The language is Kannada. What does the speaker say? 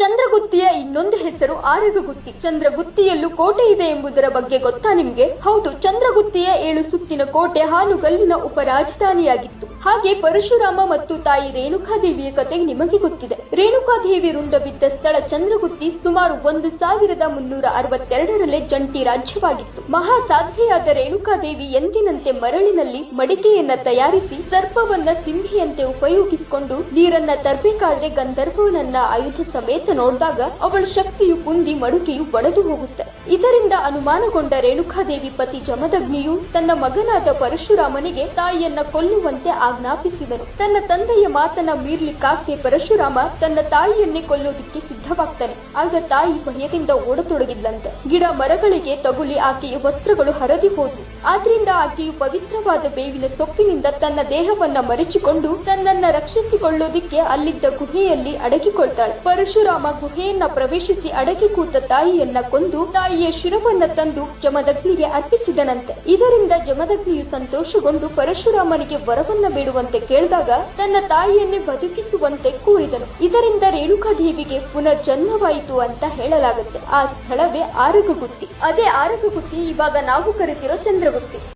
ಚಂದ್ರಗುತ್ತಿಯ ಇನ್ನೊಂದು ಹೆಸರು ಆರಗಗುತ್ತಿ. ಚಂದ್ರಗುತ್ತಿಯಲ್ಲೂ ಕೋಟೆ ಇದೆ ಎಂಬುದರ ಬಗ್ಗೆ ಗೊತ್ತಾ ನಿಮ್ಗೆ? ಹೌದು, ಚಂದ್ರಗುತ್ತಿಯ ಏಳು ಸುತ್ತಿನ ಕೋಟೆ ಹಾನುಗಲ್ಲಿನ ಉಪರಾಜಧಾನಿಯಾಗಿತ್ತು. ಹಾಗೆ ಪರಶುರಾಮ ಮತ್ತು ತಾಯಿ ರೇಣುಕಾದೇವಿಯ ಕತೆ ನಿಮಗೆ ಗೊತ್ತಿದೆ. ರೇಣುಕಾದೇವಿ ರುಂಡ ಬಿದ್ದ ಸ್ಥಳ ಚಂದ್ರಗುತ್ತಿ ಸುಮಾರು ಒಂದು ಸಾವಿರದ ಮುನ್ನೂರ ಅರವತ್ತೆರಡರಲ್ಲೇ ಜಂಟಿ ರಾಜ್ಯವಾಗಿತ್ತು. ಮಹಾ ಸಾಧ್ವಿಯಾದ ರೇಣುಕಾದೇವಿ ಎಂದಿನಂತೆ ಮರಳಿನಲ್ಲಿ ಮಡಿಕೆಯನ್ನ ತಯಾರಿಸಿ ಸರ್ಪವನ್ನ ಸಿಂಹಿಯಂತೆ ಉಪಯೋಗಿಸಿಕೊಂಡು ನೀರನ್ನ ತರಬೇಕಾದ್ರೆ ಗಂಧರ್ವನನ್ನ ಆಯುಧ ಸಮೇತ ನೋಡಿದಾಗ ಅವಳ ಶಕ್ತಿಯು ಕುಂದಿ ಮಡುಕೆಯು ಬಡದು ಹೋಗುತ್ತೆ. ಇದರಿಂದ ಅನುಮಾನಗೊಂಡ ರೇಣುಕಾದೇವಿ ಪತಿ ಜಮದಗ್ನಿಯು ತನ್ನ ಮಗನಾದ ಪರಶುರಾಮನಿಗೆ ತಾಯಿಯನ್ನ ಕೊಲ್ಲುವಂತೆ ಆಜ್ಞಾಪಿಸಿದನು. ತನ್ನ ತಂದೆಯ ಮಾತನ್ನ ಮೀರ್ಲಿಕ್ಕಾಗ್ದೆ ಪರಶುರಾಮ ತನ್ನ ತಾಯಿಯನ್ನೇ ಕೊಲ್ಲೋದಿಕ್ಕೆ ಸಿದ್ಧವಾಗ್ತಾನೆ. ಆಗ ತಾಯಿ ಭಯದಿಂದ ಓಡತೊಡಗಿದ್ಲಂತೆ. ಗಿಡ ಮರಗಳಿಗೆ ತಗುಲಿ ಆಕೆಯ ವಸ್ತ್ರಗಳು ಹರದಿ ಹೋದವು. ಆದ್ರಿಂದ ಆಕೆಯು ಪವಿತ್ರವಾದ ಬೇವಿನ ಸೊಪ್ಪಿನಿಂದ ತನ್ನ ದೇಹವನ್ನ ಮರೆಚಿಕೊಂಡು ತನ್ನನ್ನ ರಕ್ಷಿಸಿಕೊಳ್ಳೋದಿಕ್ಕೆ ಅಲ್ಲಿದ್ದ ಗುಹೆಯಲ್ಲಿ ಅಡಗಿಕೊಳ್ತಾಳೆ. ಪರಶುರಾಮ ಗುಹೆಯನ್ನ ಪ್ರವೇಶಿಸಿ ಅಡಗಿ ಕೂತ ತಾಯಿಯನ್ನ ಕೊಂದು ತಾಯಿಯ ಶಿರವನ್ನ ತಂದು ಜಮದಗ್ನಿಗೆ ಅರ್ಪಿಸಿದನಂತೆ. ಇದರಿಂದ ಜಮದಗ್ನಿಯು ಸಂತೋಷಗೊಂಡು ಪರಶುರಾಮನಿಗೆ ವರವನ್ನ ಬೇಡುವಂತೆ ಕೇಳಿದಾಗ ತನ್ನ ತಾಯಿಯನ್ನೇ ಬದುಕಿಸುವಂತೆ ಕೂರಿದನು. ಇದರಿಂದ ರೇಣುಕಾದೇವಿಗೆ ಪುನರ್ಜನ್ಮವಾಯಿತು ಅಂತ ಹೇಳಲಾಗುತ್ತೆ. ಆ ಸ್ಥಳವೇ ಆರಗಗುತ್ತಿ ಅದೇ ಆರಗಗುತ್ತಿ ಇವಾಗ ನಾವು ಕರಿತಿರೋ ಚಂದ್ರಗುತ್ತಿ